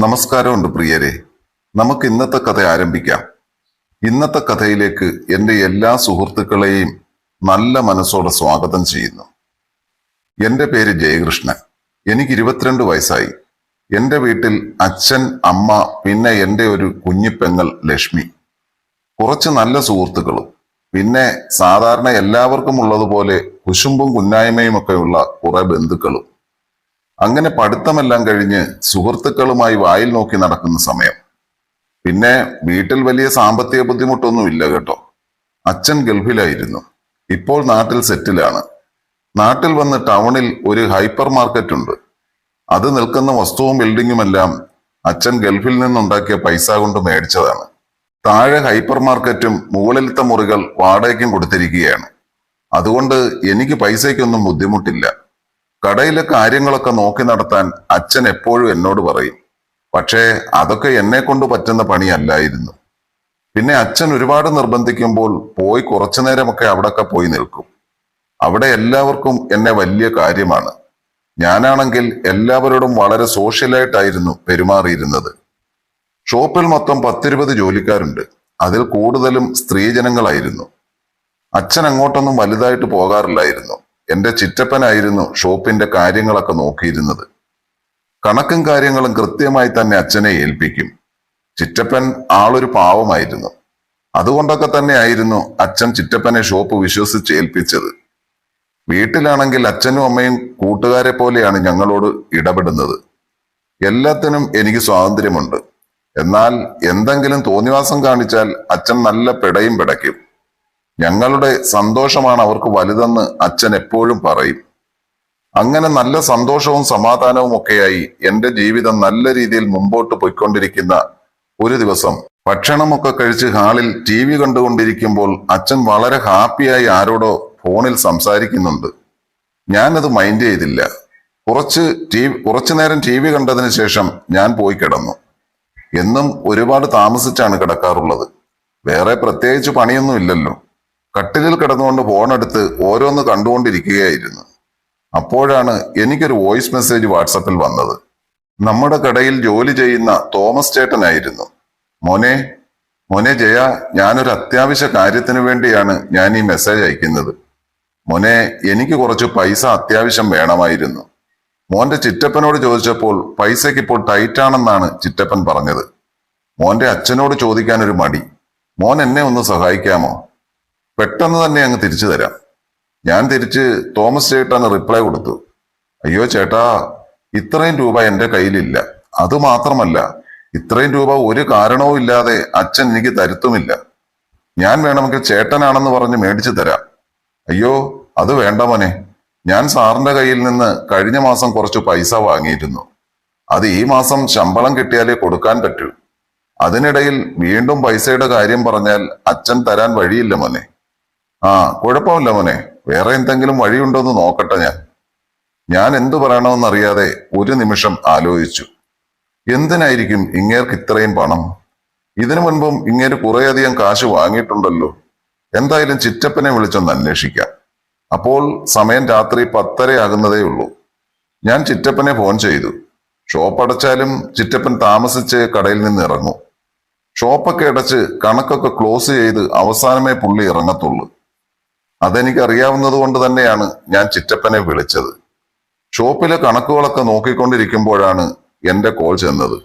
നമസ്കാരമുണ്ട് പ്രിയരെ. നമുക്ക് ഇന്നത്തെ കഥ ആരംഭിക്കാം. ഇന്നത്തെ കഥയിലേക്ക് എന്റെ എല്ലാ സുഹൃത്തുക്കളെയും നല്ല മനസ്സോടെ സ്വാഗതം ചെയ്യുന്നു. എന്റെ പേര് ജയകൃഷ്ണൻ. എനിക്ക് ഇരുപത്തിരണ്ട് വയസ്സായി. എന്റെ വീട്ടിൽ അച്ഛൻ അമ്മ പിന്നെ എന്റെ ഒരു കുഞ്ഞിപ്പെങ്ങൾ ലക്ഷ്മി. കുറച്ച് നല്ല സുഹൃത്തുക്കളും പിന്നെ സാധാരണ എല്ലാവർക്കും ഉള്ളതുപോലെ കുശുമ്പും കുന്നായ്മയും ഒക്കെയുള്ള കുറെ ബന്ധുക്കളും. അങ്ങനെ പഠിത്തമെല്ലാം കഴിഞ്ഞ് സുഹൃത്തുക്കളുമായി വായിൽ നോക്കി നടക്കുന്ന സമയം. പിന്നെ വീട്ടിൽ വലിയ സാമ്പത്തിക ബുദ്ധിമുട്ടൊന്നുമില്ല കേട്ടോ. അച്ഛൻ ഗൾഫിലായിരുന്നു. ഇപ്പോൾ നാട്ടിൽ സെറ്റിലാണ്. നാട്ടിൽ വന്ന് ടൗണിൽ ഒരു ഹൈപ്പർ മാർക്കറ്റ് ഉണ്ട് അത് നിൽക്കുന്ന വസ്തുവും ബിൽഡിങ്ങുമെല്ലാം അച്ഛൻ ഗൾഫിൽ നിന്നുണ്ടാക്കിയ പൈസ കൊണ്ട് മേടിച്ചതാണ്. താഴെ ഹൈപ്പർ മാർക്കറ്റും മുകളിലത്തെ മുറികൾ വാടകയ്ക്കും കൊടുത്തിരിക്കുകയാണ്. അതുകൊണ്ട് എനിക്ക് പൈസയ്ക്കൊന്നും ബുദ്ധിമുട്ടില്ല. കടയിലെ കാര്യങ്ങളൊക്കെ നോക്കി നടത്താൻ അച്ഛൻ എപ്പോഴും എന്നോട് പറയും. പക്ഷേ അതൊക്കെ എന്നെ കൊണ്ട് പറ്റുന്ന പണിയല്ലായിരുന്നു. പിന്നെ അച്ഛൻ ഒരുപാട് നിർബന്ധിക്കുമ്പോൾ പോയി കുറച്ചു നേരമൊക്കെ അവിടൊക്കെ പോയി നിൽക്കും. അവിടെ എല്ലാവർക്കും എന്നെ വലിയ കാര്യമാണ്. ഞാനാണെങ്കിൽ എല്ലാവരോടും വളരെ സോഷ്യലായിട്ടായിരുന്നു പെരുമാറിയിരുന്നത്. ഷോപ്പിൽ മൊത്തം പത്തിരുപത് ജോലിക്കാരുണ്ട്. അതിൽ കൂടുതലും സ്ത്രീജനങ്ങളായിരുന്നു. അച്ഛൻ അങ്ങോട്ടൊന്നും വലുതായിട്ട് പോകാറില്ലായിരുന്നു. എന്റെ ചിറ്റപ്പനായിരുന്നു ഷോപ്പിന്റെ കാര്യങ്ങളൊക്കെ നോക്കിയിരുന്നത്. കണക്കും കാര്യങ്ങളും കൃത്യമായി തന്നെ അച്ഛനെ ഏൽപ്പിക്കും. ചിറ്റപ്പൻ ആളൊരു പാവമായിരുന്നു. അതുകൊണ്ടൊക്കെ തന്നെ ആയിരുന്നു അച്ഛൻ ചിറ്റപ്പനെ ഷോപ്പ് വിശ്വസിച്ച് ഏൽപ്പിച്ചത്. വീട്ടിലാണെങ്കിൽ അച്ഛനും അമ്മയും കൂട്ടുകാരെ പോലെയാണ് ഞങ്ങളോട് ഇടപെടുന്നത്. എല്ലാത്തിനും എനിക്ക് സ്വാതന്ത്ര്യമുണ്ട്. എന്നാൽ എന്തെങ്കിലും തോന്നിവാസം കാണിച്ചാൽ അച്ഛൻ നല്ല പിടയും പിടയ്ക്കും. ഞങ്ങളുടെ സന്തോഷമാണ് അവർക്ക് വലുതെന്ന് അച്ഛൻ എപ്പോഴും പറയും. അങ്ങനെ നല്ല സന്തോഷവും സമാധാനവും ഒക്കെയായി എന്റെ ജീവിതം നല്ല രീതിയിൽ മുമ്പോട്ട് പോയിക്കൊണ്ടിരിക്കുന്ന ഒരു ദിവസം ഭക്ഷണമൊക്കെ കഴിച്ച് ഹാളിൽ ടി വി കണ്ടുകൊണ്ടിരിക്കുമ്പോൾ അച്ഛൻ വളരെ ഹാപ്പിയായി ആരോടോ ഫോണിൽ സംസാരിക്കുന്നുണ്ട്. ഞാനത് മൈൻഡ് ചെയ്തില്ല. കുറച്ച് ടി കുറച്ചു നേരം ടി വി കണ്ടതിന് ശേഷം ഞാൻ പോയി കിടന്നു. എന്നും ഒരുപാട് താമസിച്ചാണ് കിടക്കാറുള്ളത്. വേറെ പ്രത്യേകിച്ച് പണിയൊന്നും ഇല്ലല്ലോ. കട്ടിലിൽ കിടന്നുകൊണ്ട് ഫോണെടുത്ത് ഓരോന്ന് കണ്ടുകൊണ്ടിരിക്കുകയായിരുന്നു. അപ്പോഴാണ് എനിക്കൊരു വോയിസ് മെസ്സേജ് വാട്സപ്പിൽ വന്നത്. നമ്മുടെ കടയിൽ ജോലി ചെയ്യുന്ന തോമസ് ചേട്ടനായിരുന്നു. മോനെ മോനെ ജയ ഞാനൊരു അത്യാവശ്യ കാര്യത്തിന് വേണ്ടിയാണ് ഞാൻ ഈ മെസ്സേജ് അയക്കുന്നത്. മോനെ എനിക്ക് കുറച്ച് പൈസ അത്യാവശ്യം വേണമായിരുന്നു. മോന്റെ ചിറ്റപ്പനോട് ചോദിച്ചപ്പോൾ പൈസയ്ക്ക് ഇപ്പോൾ ടൈറ്റ് ആണെന്നാണ് ചിറ്റപ്പൻ പറഞ്ഞത്. മോന്റെ അച്ഛനോട് ചോദിക്കാൻ ഒരു മടി. മോൻ എന്നെ ഒന്ന് സഹായിക്കാമോ? പെട്ടെന്ന് തന്നെ അങ്ങ് തിരിച്ചു തരാം. ഞാൻ തിരിച്ച് തോമസ് ചേട്ടന് റിപ്ലൈ കൊടുത്തു. അയ്യോ ചേട്ടാ ഇത്രയും രൂപ എന്റെ കയ്യിലില്ല. അത് മാത്രമല്ല ഇത്രയും രൂപ ഒരു കാരണവും ഇല്ലാതെ അച്ഛൻ എനിക്ക് തരുത്തുമില്ല. ഞാൻ വേണമെങ്കിൽ ചേട്ടനാണെന്ന് പറഞ്ഞ് മേടിച്ചു തരാം. അയ്യോ അത് വേണ്ട മോനെ. ഞാൻ സാറിന്റെ കയ്യിൽ നിന്ന് കഴിഞ്ഞ മാസം കുറച്ച് പൈസ വാങ്ങിയിരുന്നു. അത് ഈ മാസം ശമ്പളം കിട്ടിയാലേ കൊടുക്കാൻ പറ്റൂ. അതിനിടയിൽ വീണ്ടും പൈസയുടെ കാര്യം പറഞ്ഞാൽ അച്ഛൻ തരാൻ വഴിയില്ല മോനെ. ആ കുഴപ്പമില്ല മോനെ. വേറെ എന്തെങ്കിലും വഴിയുണ്ടോന്ന് നോക്കട്ടെ ഞാൻ. ഞാൻ എന്തു പറയണമെന്നറിയാതെ ഒരു നിമിഷം ആലോചിച്ചു. എന്തിനായിരിക്കും ഇങ്ങേർക്ക് ഇത്രയും പണം? ഇതിനു മുൻപും ഇങ്ങേര് കുറേയധികം കാശ് വാങ്ങിയിട്ടുണ്ടല്ലോ. എന്തായാലും ചിറ്റപ്പനെ വിളിച്ചൊന്ന് അന്വേഷിക്കാം. അപ്പോൾ സമയം രാത്രി പത്തരയാകുന്നതേ ഉള്ളൂ ഞാൻ ചിറ്റപ്പനെ ഫോൺ ചെയ്തു. ഷോപ്പ് അടച്ചാലും ചിറ്റപ്പൻ താമസിച്ച് കടയിൽ നിന്ന് ഇറങ്ങും. ഷോപ്പൊക്കെ അടച്ച് കണക്കൊക്കെ ക്ലോസ് ചെയ്ത് അവസാനമേ പുള്ളി ഇറങ്ങത്തുള്ളൂ. അതെനിക്ക് അറിയാവുന്നത് കൊണ്ട് തന്നെയാണ് ഞാൻ ചിറ്റപ്പനെ വിളിച്ചത്. ഷോപ്പിലെ കണക്കുകളൊക്കെ നോക്കിക്കൊണ്ടിരിക്കുമ്പോഴാണ് എന്റെ കോൾ ചെന്നത്.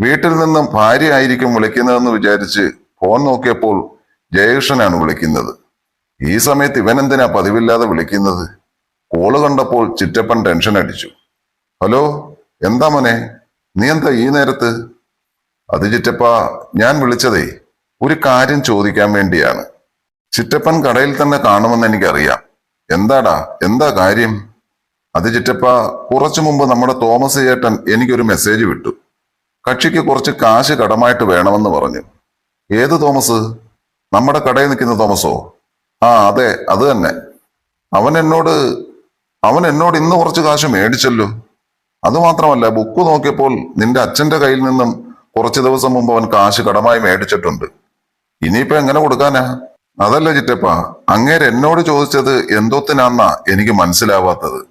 വീട്ടിൽ നിന്നും ഭാര്യ ആയിരിക്കും വിളിക്കുന്നതെന്ന് വിചാരിച്ച് ഫോൺ നോക്കിയപ്പോൾ ജയകൃഷ്ണനാണ് വിളിക്കുന്നത്. ഈ സമയത്ത് ഇവൻ എന്തിനാ പതിവില്ലാതെ വിളിക്കുന്നത്? കോൾ കണ്ടപ്പോൾ ചിറ്റപ്പൻ ടെൻഷൻ അടിച്ചു. ഹലോ എന്താ മോനെ? നീ എന്താ ഈ നേരത്ത്? അത് ചിറ്റപ്പ ഞാൻ വിളിച്ചതേ ഒരു കാര്യം ചോദിക്കാൻ വേണ്ടിയാണ്. ചിറ്റപ്പൻ കടയിൽ തന്നെ കാണുമെന്ന് എനിക്കറിയാം. എന്താടാ? എന്താ കാര്യം? അത് ചിറ്റപ്പ കുറച്ചു മുമ്പ് നമ്മുടെ തോമസ് ചേട്ടൻ എനിക്കൊരു മെസ്സേജ് വിട്ടു. കക്ഷിക്ക് കുറച്ച് കാശ് കടമായിട്ട് വേണമെന്ന് പറഞ്ഞു. ഏത് തോമസ്? നമ്മുടെ കടയിൽ നിൽക്കുന്ന തോമസോ? ആ അതെ അത് തന്നെ. അവൻ എന്നോട് അവൻ എന്നോട് ഇന്ന് കുറച്ച് കാശ് മേടിച്ചല്ലോ. അതുമാത്രമല്ല ബുക്ക് നോക്കിയപ്പോൾ നിന്റെ അച്ഛന്റെ കയ്യിൽ നിന്നും കുറച്ച് ദിവസം മുമ്പ് അവൻ കാശ് കടമായി മേടിച്ചിട്ടുണ്ട്. ഇനിയിപ്പോ എങ്ങനെ കൊടുക്കാനാ? അതല്ല ചിറ്റപ്പ അങ്ങേര് എന്നോട് ചോദിച്ചത് എന്തോത്തിനാന്നാ എനിക്ക് മനസ്സിലാവാത്തത്.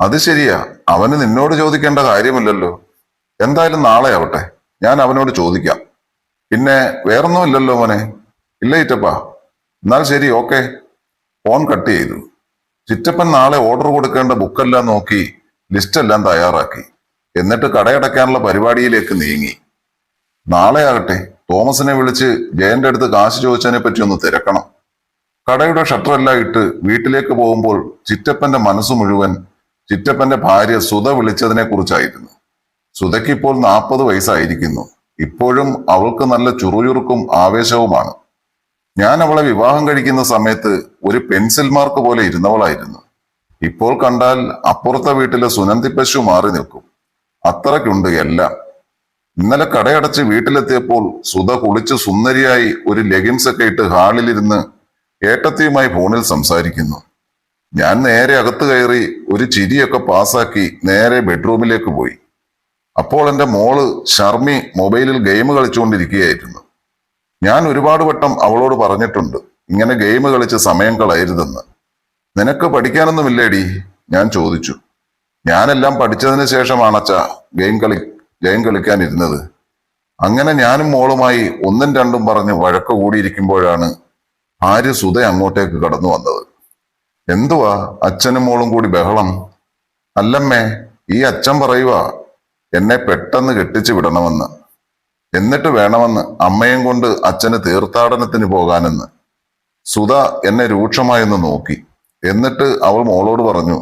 അത് ശരിയാ അവന് നിന്നോട് ചോദിക്കേണ്ട കാര്യമില്ലല്ലോ. എന്തായാലും നാളെ ആവട്ടെ ഞാൻ അവനോട് ചോദിക്കാം. പിന്നെ വേറൊന്നും ഇല്ലല്ലോ മോനെ. ഇല്ല ചിറ്റപ്പ? എന്നാൽ ശരി ഓക്കെ. ഫോൺ കട്ട് ചെയ്തു. ചിറ്റപ്പൻ നാളെ ഓർഡർ കൊടുക്കേണ്ട ബുക്കെല്ലാം നോക്കി ലിസ്റ്റെല്ലാം തയ്യാറാക്കി. എന്നിട്ട് കടയടയ്ക്കാനുള്ള പരിപാടിയിലേക്ക് നീങ്ങി. നാളെ ആകട്ടെ. തോമസിനെ വിളിച്ച് ജയന്റെ അടുത്ത് കാശ് ചോദിച്ചതിനെ പറ്റി ഒന്ന് തിരക്കണം. കടയുടെ ഷട്ടറെല്ലാം ഇട്ട് വീട്ടിലേക്ക് പോകുമ്പോൾ ചിറ്റപ്പന്റെ മനസ്സ് മുഴുവൻ ചിറ്റപ്പന്റെ ഭാര്യ സുധ വിളിച്ചതിനെ കുറിച്ചായിരുന്നു. സുധയ്ക്ക് ഇപ്പോൾ നാൽപ്പത് വയസ്സായിരിക്കുന്നു. ഇപ്പോഴും അവൾക്ക് നല്ല ചുറുചുറുക്കും ആവേശവുമാണ്. ഞാൻ അവളെ വിവാഹം കഴിക്കുന്ന സമയത്ത് ഒരു പെൻസിൽ മാർക്ക് പോലെ ഇരുന്നവളായിരുന്നു. ഇപ്പോൾ കണ്ടാൽ അപ്പുറത്തെ വീട്ടിലെ സുനന്തി പശു മാറി നിൽക്കും. അത്രയ്ക്കുണ്ട് എല്ലാം. ഇന്നലെ കടയടച്ച് വീട്ടിലെത്തിയപ്പോൾ സുധ കുളിച്ച് സുന്ദരിയായി ഒരു ലെഗിൻസ് ഒക്കെ ഇട്ട് ഹാളിലിരുന്ന് ഏട്ടത്തിയുമായി ഫോണിൽ സംസാരിക്കുന്നു. ഞാൻ നേരെ അകത്ത് കയറി ഒരു ചിരിയൊക്കെ പാസ്സാക്കി നേരെ ബെഡ്റൂമിലേക്ക് പോയി. അപ്പോൾ എന്റെ മോൾ ഷർമി മൊബൈലിൽ ഗെയിം കളിച്ചുകൊണ്ടിരിക്കുകയായിരുന്നു. ഞാൻ ഒരുപാട് വട്ടം അവളോട് പറഞ്ഞിട്ടുണ്ട് ഇങ്ങനെ ഗെയിം കളിച്ച് സമയം കളയരുതെന്ന്. നിനക്ക് പഠിക്കാനൊന്നുമില്ലേടി? ഞാൻ ചോദിച്ചു. ഞാനെല്ലാം പഠിച്ചതിന് ശേഷമാണച്ച ഗെയിം കളി ഗെയിം കളിക്കാനിരുന്നത്. അങ്ങനെ ഞാനും മോളുമായി ഒന്നും രണ്ടും പറഞ്ഞ് വഴക്ക് കൂടിയിരിക്കുമ്പോഴാണ് ആര്യ സുധ അങ്ങോട്ടേക്ക് കടന്നു വന്നത്. എന്തുവാ? അച്ഛനും മോളും കൂടി ബഹളം. അല്ലമ്മേ ഈ അച്ഛൻ പറയുക എന്നെ പെട്ടെന്ന് കെട്ടിച്ചു വിടണമെന്ന്. എന്നിട്ട് വേണമെന്ന് അമ്മയും കൊണ്ട് അച്ഛന് തീർത്ഥാടനത്തിന് പോകാനെന്ന്. സുധ എന്നെ രൂക്ഷമായൊന്ന് നോക്കി. എന്നിട്ട് അവൾ മോളോട് പറഞ്ഞു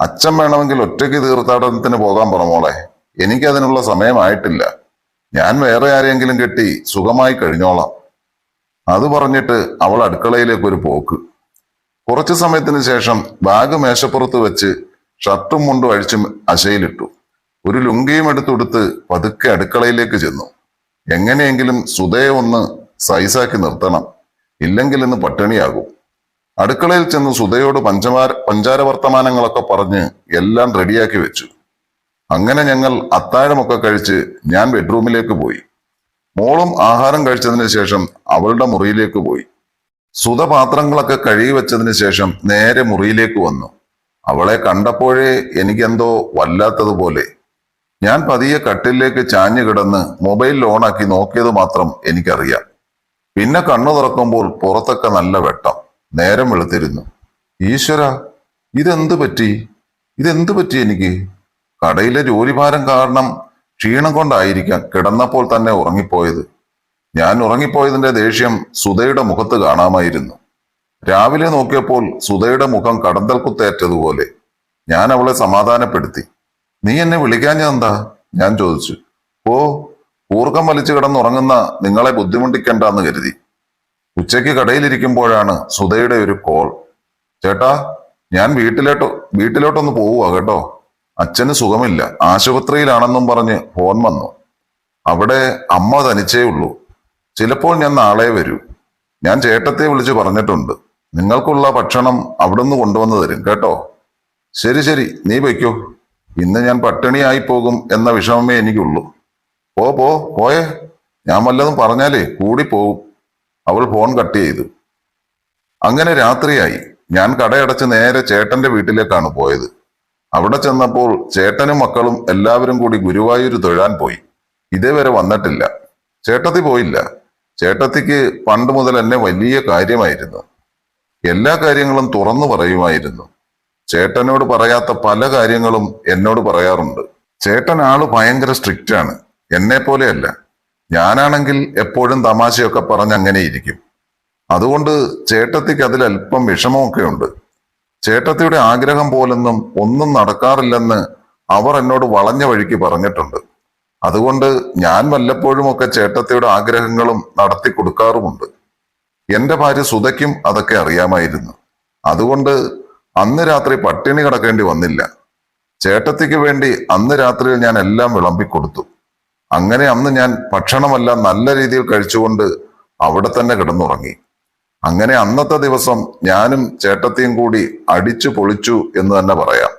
അച്ഛൻ വേണമെങ്കിൽ ഒറ്റയ്ക്ക് തീർത്ഥാടനത്തിന് പോകാൻ പറ മോളെ. എനിക്കതിനുള്ള സമയമായിട്ടില്ല. ഞാൻ വേറെ ആരെയെങ്കിലും കെട്ടി സുഖമായി കഴിഞ്ഞോളാം. അത് പറഞ്ഞിട്ട് അവൾ അടുക്കളയിലേക്ക് ഒരു പോക്ക്. കുറച്ചു സമയത്തിന് ശേഷം ബാഗ് മേശപ്പുറത്ത് വെച്ച് ഷർട്ടും മുണ്ടും അഴിച്ച് അശയിലിട്ടു. ഒരു ലുങ്കിയും എടുത്തുടുത്ത് പതുക്കെ അടുക്കളയിലേക്ക് ചെന്നു. എങ്ങനെയെങ്കിലും സുധയെ ഒന്ന് സൈസാക്കി നിർത്തണം. ഇല്ലെങ്കിൽ ഇന്ന് പട്ടിണിയാകും. അടുക്കളയിൽ ചെന്ന് സുധയോട് പഞ്ചമാര പഞ്ചാര വർത്തമാനങ്ങളൊക്കെ പറഞ്ഞ് എല്ലാം റെഡിയാക്കി വെച്ചു. അങ്ങനെ ഞങ്ങൾ അത്താഴമൊക്കെ കഴിച്ച് ഞാൻ ബെഡ്റൂമിലേക്ക് പോയി. മോളും ആഹാരം കഴിച്ചതിന് ശേഷം അവളുടെ മുറിയിലേക്ക് പോയി. സുതപാത്രങ്ങളൊക്കെ കഴുകി വെച്ചതിന് ശേഷം നേരെ മുറിയിലേക്ക് വന്നു. അവളെ കണ്ടപ്പോഴേ എനിക്കെന്തോ വല്ലാത്തതുപോലെ. ഞാൻ പതിയെ കട്ടിലേക്ക് ചാഞ്ഞു കിടന്ന് മൊബൈൽ ഓണാക്കി നോക്കിയത് മാത്രം എനിക്കറിയാം. പിന്നെ കണ്ണു തുറക്കുമ്പോൾ പുറത്തൊക്കെ നല്ല വെട്ടം. നേരം വെളുത്തിരുന്നു. ഈശ്വര ഇതെന്ത് പറ്റി? ഇതെന്ത് പറ്റി എനിക്ക്? കടയിലെ ജോലിഭാരം കാരണം ക്ഷീണം കൊണ്ടായിരിക്കാം കിടന്നപ്പോൾ തന്നെ ഉറങ്ങിപ്പോയത്. ഞാൻ ഉറങ്ങിപ്പോയതിന്റെ ദേഷ്യം സുധയുടെ മുഖത്ത് കാണാമായിരുന്നു. രാവിലെ നോക്കിയപ്പോൾ സുധയുടെ മുഖം കടന്തൽ കുത്തേറ്റതുപോലെ. ഞാൻ അവളെ സമാധാനപ്പെടുത്തി. നീ എന്നെ വിളിക്കാഞ്ഞെന്താ ഞാൻ ചോദിച്ചു. ഓ ഊർക്കം വലിച്ചു കിടന്നുറങ്ങുന്ന നിങ്ങളെ ബുദ്ധിമുട്ടിക്കണ്ടെന്ന് കരുതി. ഉച്ചയ്ക്ക് കടയിലിരിക്കുമ്പോഴാണ് സുധയുടെ ഒരു കോൾ. ചേട്ടാ ഞാൻ വീട്ടിലോട്ട് വീട്ടിലോട്ടൊന്ന് പോവുക കേട്ടോ. അച്ഛന് സുഖമില്ല. ആശുപത്രിയിലാണെന്നും പറഞ്ഞ് ഫോൺ വന്നു. അവിടെ അമ്മ തനിച്ചേ ഉള്ളൂ. ചിലപ്പോൾ ഞാൻ നാളെ വരൂ. ഞാൻ ചേട്ടത്തെ വിളിച്ച് പറഞ്ഞിട്ടുണ്ട്. നിങ്ങൾക്കുള്ള ഭക്ഷണം അവിടുന്ന് കൊണ്ടുവന്ന് തരും കേട്ടോ? ശരി ശരി. നീ വയ്ക്കോ ഇന്ന് ഞാൻ പട്ടിണിയായി പോകും എന്ന വിഷമമേ എനിക്കുള്ളൂ. പോ പോ പോയേ. ഞാൻ വല്ലതും പറഞ്ഞാലേ കൂടി പോകും അവൾ ഫോൺ കട്ട് ചെയ്തു. അങ്ങനെ രാത്രിയായി. ഞാൻ കടയടച്ച് നേരെ ചേട്ടന്റെ വീട്ടിലേക്കാണ് പോയത്. അവിടെ ചെന്നപ്പോൾ ചേട്ടനും മക്കളും എല്ലാവരും കൂടി ഗുരുവായൂർ തൊഴാൻ പോയി. ഇതേവരെ വന്നിട്ടില്ല. ചേട്ടത്തി പോയില്ല. ചേട്ടത്തിക്ക് പണ്ട് മുതൽ എന്നെ വലിയ കാര്യമായിരുന്നു. എല്ലാ കാര്യങ്ങളും തുറന്നു പറയുമായിരുന്നു. ചേട്ടനോട് പറയാത്ത പല കാര്യങ്ങളും എന്നോട് പറയാറുണ്ട്. ചേട്ടൻ ആൾ ഭയങ്കര സ്ട്രിക്റ്റ് ആണ്. എന്നെ പോലെയല്ല ഞാനാണെങ്കിൽ എപ്പോഴും തമാശയൊക്കെ പറഞ്ഞ് ഇരിക്കും. അതുകൊണ്ട് ചേട്ടത്തിക്ക് അതിൽ അല്പം വിഷമമൊക്കെ ഉണ്ട് ചേട്ടത്തിയുടെ ആഗ്രഹം പോലൊന്നും ഒന്നും നടക്കാറില്ലെന്ന് അവർ എന്നോട് വളഞ്ഞ വഴിക്ക് പറഞ്ഞിട്ടുണ്ട്. അതുകൊണ്ട് ഞാൻ വല്ലപ്പോഴും ഒക്കെ ചേട്ടത്തിയുടെ ആഗ്രഹങ്ങളും നടത്തി കൊടുക്കാറുമുണ്ട്. എന്റെ ഭാര്യ സുതയ്ക്കും അതൊക്കെ അറിയാമായിരുന്നു. അതുകൊണ്ട് അന്ന് രാത്രി പട്ടിണി കിടക്കേണ്ടി വന്നില്ല. ചേട്ടത്തിക്ക് വേണ്ടി അന്ന് രാത്രിയിൽ ഞാൻ എല്ലാം വിളമ്പിക്കൊടുത്തു അങ്ങനെ അന്ന് ഞാൻ ഭക്ഷണമെല്ലാം നല്ല രീതിയിൽ കഴിച്ചുകൊണ്ട് അവിടെ തന്നെ കിടന്നുറങ്ങി. അങ്ങനെ അന്നത്തെ ദിവസം ഞാനും ചേട്ടത്തിയും കൂടി അടിച്ചു പൊളിച്ചു എന്ന് തന്നെ പറയാം.